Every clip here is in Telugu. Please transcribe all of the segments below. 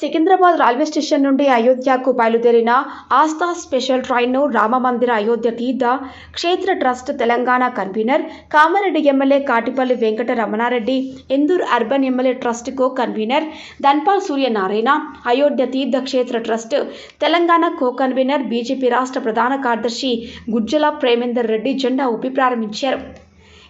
సికింద్రాబాద్ రైల్వే స్టేషన్ నుండి అయోధ్యకు బయలుదేరిన ఆస్థా special ట్రైన్ను Ram Mandir Ayodhya Teerth Kshetra trust Telangana convener Kamareddy MLA Katipally Venkata Ramana Reddy Indur urban MLA trust co convener Dhanpal Suryanarayana Ayodhya Teerth Kshetra trust Telangana co convener BJP రాష్ట్ర ప్రధాన కార్యదర్శి గుజ్జల ప్రేమేందర్ రెడ్డి జెండా ఊపి ప్రారంభించారు.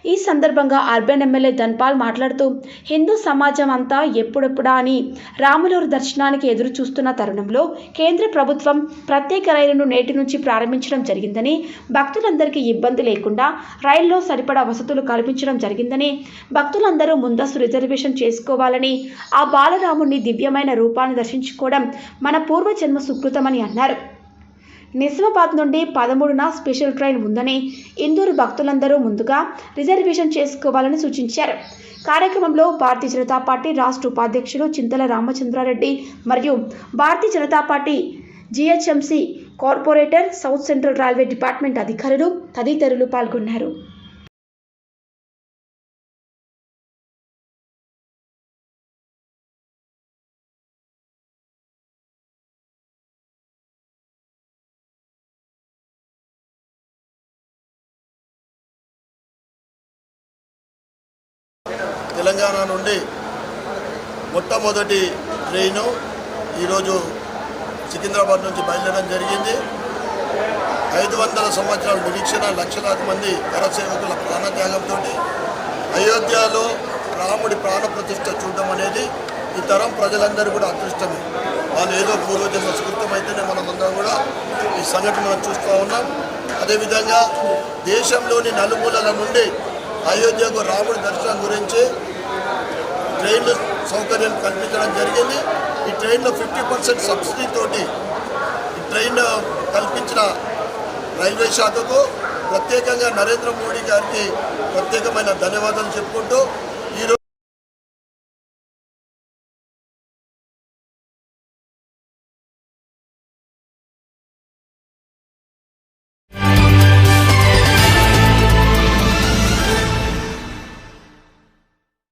ఈ సందర్భంగా అర్బన్ ఎమ్మెల్యే ధన్పాల్ మాట్లాడుతూ హిందూ సమాజం అంతా ఎప్పుడెప్పుడా అని రాములూరు దర్శనానికి ఎదురు చూస్తున్న తరుణంలో కేంద్ర ప్రభుత్వం ప్రత్యేక రైలును నేటి నుంచి ప్రారంభించడం జరిగిందని భక్తులందరికీ ఇబ్బంది లేకుండా రైల్లో సరిపడా వసతులు కల్పించడం జరిగిందని భక్తులందరూ ముందస్తు రిజర్వేషన్ చేసుకోవాలని ఆ బాలరాముని దివ్యమైన రూపాన్ని దర్శించుకోవడం మన పూర్వజన్మ సుకృతమని అన్నారు. నిజామాబాద్ నుండి పదమూడున స్పెషల్ ట్రైన్ ఉందని ఇందూరు భక్తులందరూ ముందుగా రిజర్వేషన్ చేసుకోవాలని సూచించారు. కార్యక్రమంలో భారతీయ జనతా పార్టీ రాష్ట్ర ఉపాధ్యక్షులు చింతల రామచంద్రారెడ్డి మరియు Bharatiya Janata party GHMC corporator South Central Railway department అధికారులు తదితరులు పాల్గొన్నారు. తెలంగాణ నుండి మొట్టమొదటి ట్రైను ఈరోజు సికింద్రాబాద్ నుంచి బయలుదేరడం జరిగింది. ఐదు వందల సంవత్సరాల నిరీక్షణ లక్షలాది మంది కరసేవకుల ప్రాణత్యాగంతో అయోధ్యలో రాముడి ప్రాణప్రతిష్ఠ చూడడం అనేది ఈ తరం ప్రజలందరూ కూడా అదృష్టమే. వాళ్ళు ఏదో పూర్వజన్మ సుకృతమైతేనే మనమందరం కూడా ఈ సంఘటన చూస్తూ ఉన్నాం. అదేవిధంగా దేశంలోని నలుమూలల నుండి అయోధ్యకు రాముడి దర్శనం గురించి ట్రైన్లు సౌకర్యం కల్పించడం జరిగింది. ఈ ట్రైన్లో ఫిఫ్టీ పర్సెంట్ సబ్సిడీ తోటి ఈ ట్రైన్ కల్పించిన రైల్వే శాఖకు ప్రత్యేకంగా నరేంద్ర మోడీ గారికి ప్రత్యేకమైన ధన్యవాదాలు చెప్పుకుంటూ